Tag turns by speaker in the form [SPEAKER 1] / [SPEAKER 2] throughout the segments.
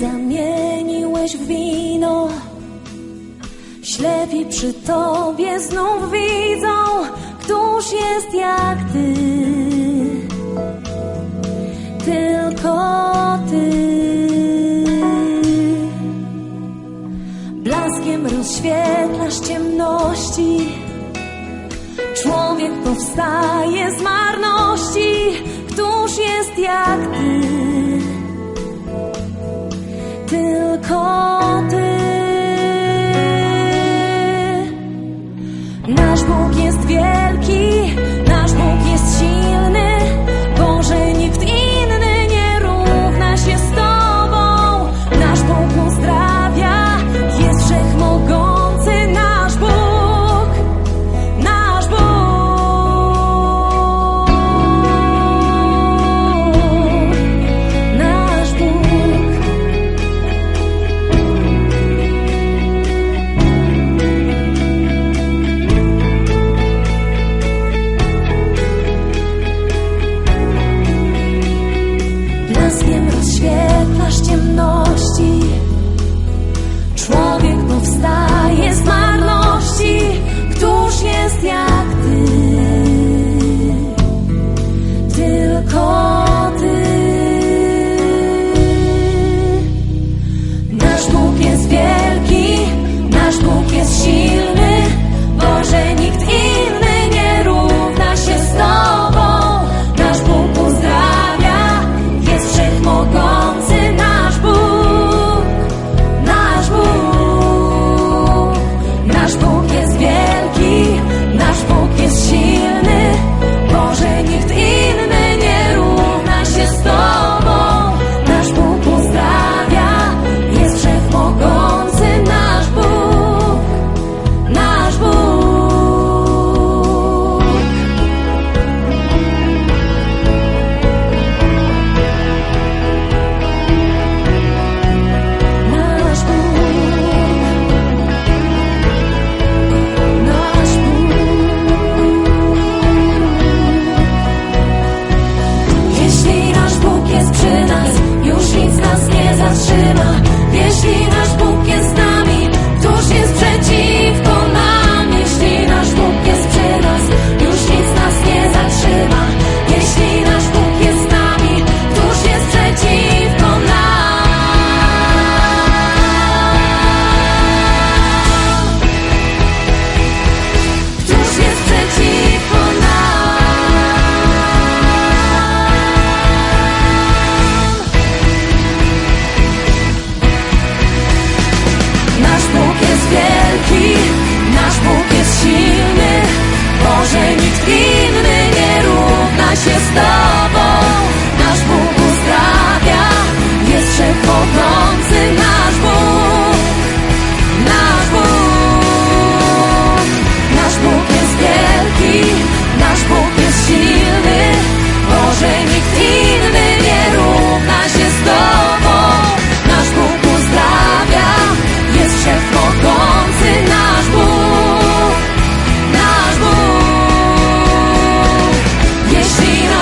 [SPEAKER 1] zamieniłeś w wino. Ślepi przy tobie znów widzą, któż jest jak ty. Tylko ty. Blaskiem rozświetlasz ciemności. Człowiek powstaje z marności.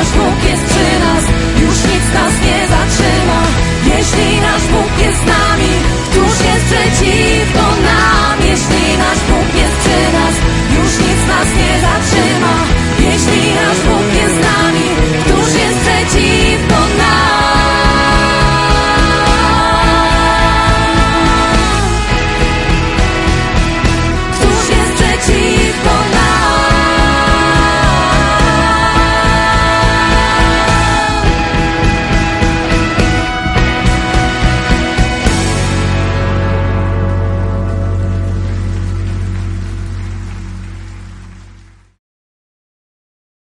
[SPEAKER 1] I'll